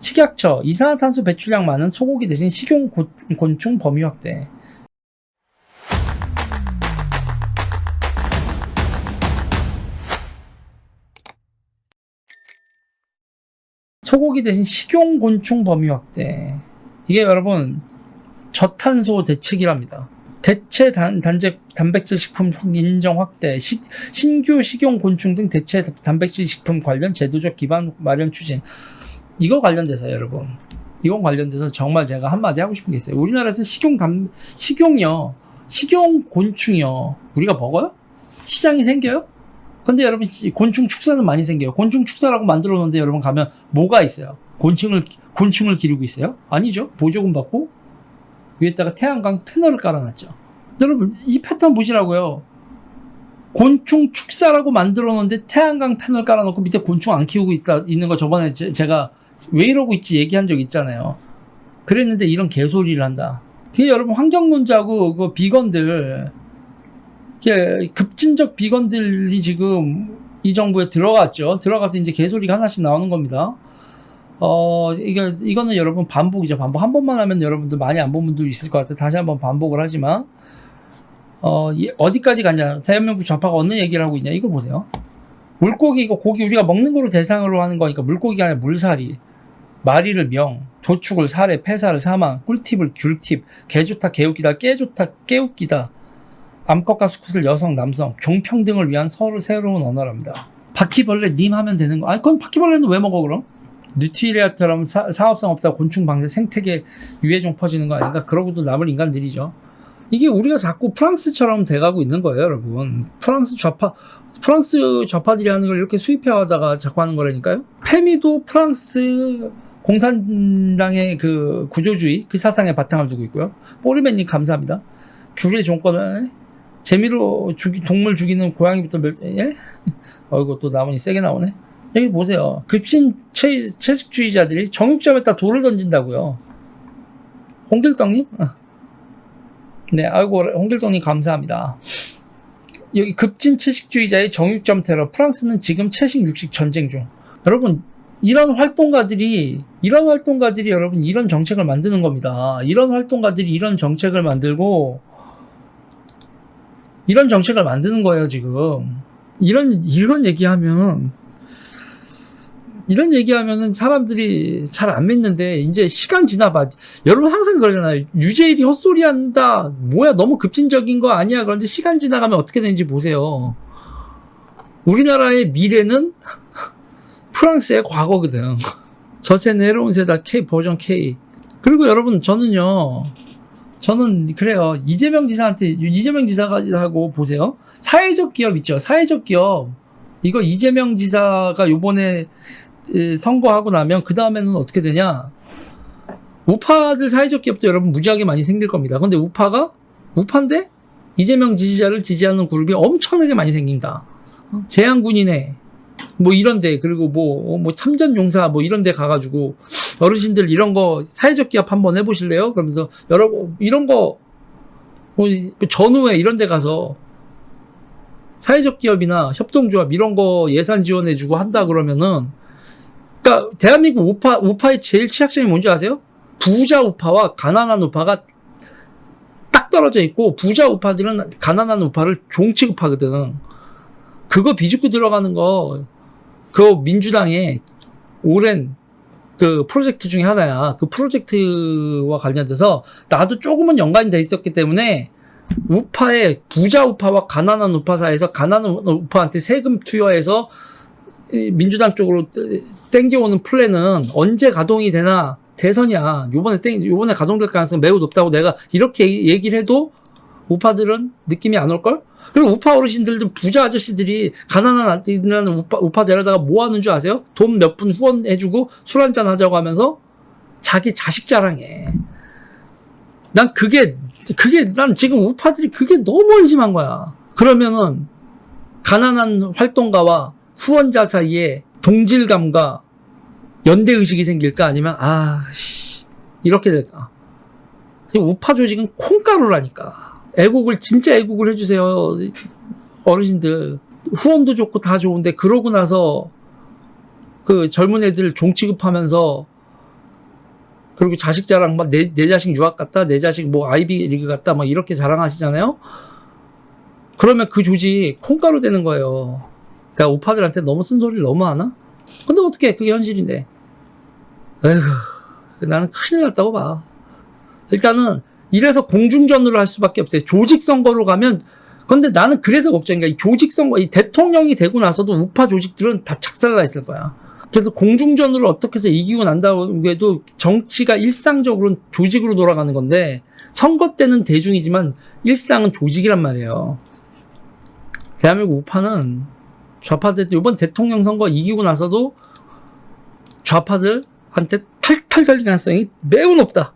식약처 이산화탄소 배출량 많은 소고기 대신 식용 고- 곤충 범위 확대. 소고기 대신 식용 곤충 범위 확대. 이게 여러분 저탄소 대책이랍니다. 대체 단, 단제, 단백질 식품 확- 인정 확대, 식- 신규 식용 곤충 등 대체 단백질 식품 관련 제도적 기반 마련 추진. 이거 관련돼서 여러분, 이거 관련돼서 정말 제가 한마디 하고 싶은 게 있어요. 우리나라에서 식용 단, 식용요, 식용 곤충이요, 우리가 먹어요? 시장이 생겨요? 근데 여러분, 이 곤충 축사는 많이 생겨요. 곤충 축사라고 만들어 놓는데 여러분 가면 뭐가 있어요? 곤충을, 곤충을 기르고 있어요? 아니죠. 보조금 받고 위에다가 태양광 패널을 깔아놨죠. 여러분, 이 패턴 보시라고요. 곤충 축사라고 만들어 놓는데 태양광 패널 깔아놓고 밑에 곤충 안 키우고 있다, 있는 거 저번에 제, 제가 왜 이러고 있지 얘기한 적 있잖아요. 그랬는데 이런 개소리를 한다. 이게 여러분 환경문제하고 그 비건들, 급진적 비건들이 지금 이 정부에 들어갔죠. 들어가서 이제 개소리가 하나씩 나오는 겁니다. 어, 이게, 이거는 여러분 반복이죠. 반복. 한 번만 하면 여러분들 많이 안 본 분들 있을 것 같아요. 다시 한번 반복을 하지만, 어, 이- 어디까지 갔냐. 대한민국 좌파가 어느 얘기를 하고 있냐. 이걸 보세요. 물고기, 이거 고기 우리가 먹는 거로 대상으로 하는 거니까 물고기가 아니라 물살이. 마리를 명, 도축을 살해, 폐사를 사망, 꿀팁을 귤팁, 개좋다, 개웃기다, 깨좋다, 깨웃기다. 암컷과 수컷을 여성, 남성, 종평등을 위한 서로 새로운 언어랍니다. 바퀴벌레 님 하면 되는 거. 아니, 그건 바퀴벌레는 왜 먹어, 그럼? 뉴트리아처럼 사, 사업성 없다 곤충 방제 생태계 유해종 퍼지는 거 아닌가 그러고도 남을 인간들이죠 이게 우리가 자꾸 프랑스처럼 돼가고 있는 거예요 여러분 프랑스 좌파 프랑스 좌파들이 하는 걸 이렇게 수입해와다가 자꾸 하는 거라니까요 페미도 프랑스 공산당의 그 구조주의 그 사상에 바탕을 두고 있고요 뽀리맨님 감사합니다 귤의 종권을 재미로 죽이, 동물 죽이는 고양이부터 멸, 예? 어이구 또 나문이 세게 나오네 여기 보세요. 급신 채, 채식주의자들이 정육점에다 돌을 던진다고요. 홍길동님? 어. 네, 아이고, 홍길동님 감사합니다. 여기 급진 채식주의자의 정육점 테러. 프랑스는 지금 채식 육식 전쟁 중. 여러분, 이런 활동가들이, 이런 활동가들이 여러분, 이런 정책을 만드는 겁니다. 이런 활동가들이 이런 정책을 만들고, 이런 정책을 만드는 거예요, 지금. 이런, 이런 얘기하면, 이런 얘기하면은 사람들이 잘 안 믿는데 이제 시간 지나봐. 여러분 항상 그러잖아요. 유재일이 헛소리 한다. 뭐야 너무 급진적인 거 아니야. 그런데 시간 지나가면 어떻게 되는지 보세요. 우리나라의 미래는 프랑스의 과거거든 저세는 해로운 세다 K 버전 K 그리고 여러분 저는요 저는 그래요 이재명 지사한테 이재명 지사가 하고 보세요 사회적 기업 있죠 사회적 기업 이거 이재명 지사가 요번에 이, 선거하고 나면 그 다음에는 어떻게 되냐? 우파들 사회적 기업도 여러분 무지하게 많이 생길 겁니다. 근데 우파가 우파인데 이재명 지지자를 지지하는 그룹이 엄청나게 많이 생긴다. 어? 재향군이네. 뭐 이런데 그리고 뭐, 어, 뭐 참전용사 뭐 이런데 가가지고 어르신들 이런 거 사회적 기업 한번 해보실래요? 그러면서 여러분 이런 거 뭐, 전후에 이런데 가서 사회적 기업이나 협동조합 이런 거 예산 지원해주고 한다 그러면은 그러니까 대한민국 우파 우파의 제일 취약점이 뭔지 아세요? 부자 우파와 가난한 우파가 딱 떨어져 있고 부자 우파들은 가난한 우파를 종 취급하거든. 그거 비집고 들어가는 거 그 민주당의 오랜 그 프로젝트 중에 하나야. 그 프로젝트와 관련돼서 나도 조금은 연관이 돼 있었기 때문에 우파의 부자 우파와 가난한 우파 사이에서 가난한 우파한테 세금 투여해서 이 민주당 쪽으로 땡겨오는 플랜은 언제 가동이 되나 대선이야. 요번에 땡, 요번에 가동될 가능성이 매우 높다고 내가 이렇게 얘기를 해도 우파들은 느낌이 안 올걸? 그리고 우파 어르신들도 부자 아저씨들이 가난한 우파, 우파 데려다가 뭐 하는 줄 아세요? 돈 몇 푼 후원해주고 술 한잔 하자고 하면서 자기 자식 자랑해. 난 그게, 그게, 난 지금 우파들이 그게 너무 한심한 거야. 그러면은 가난한 활동가와 후원자 사이에 동질감과 연대의식이 생길까? 아니면, 아, 씨, 이렇게 될까? 우파 조직은 콩가루라니까. 애국을, 진짜 애국을 해주세요. 어르신들. 후원도 좋고 다 좋은데, 그러고 나서 그 젊은 애들 종 취급하면서 그리고 자식 자랑 막내 내 자식 유학 갔다 내 자식 뭐 아이비 리그 갔다 막 이렇게 자랑하시잖아요. 그러면 그 조직 콩가루 되는 거예요. 내가 우파들한테 너무 쓴소리를 너무 하나? 근데 어떻게 그게 현실인데. 에휴, 나는 큰일 났다고 봐. 일단은 이래서 공중전으로 할 수밖에 없어요. 조직 선거로 가면 근데 나는 그래서 걱정인 거야. 이 조직 선거, 이 대통령이 되고 나서도 우파 조직들은 다 작살나 있을 거야. 그래서 공중전으로 어떻게 해서 이기고 난다고 해도 정치가 일상적으로는 조직으로 돌아가는 건데 선거 때는 대중이지만 일상은 조직이란 말이에요. 대한민국 우파는 좌파들 이번 대통령 선거 이기고 나서도 좌파들한테 탈탈 달릴 가능성이 매우 높다.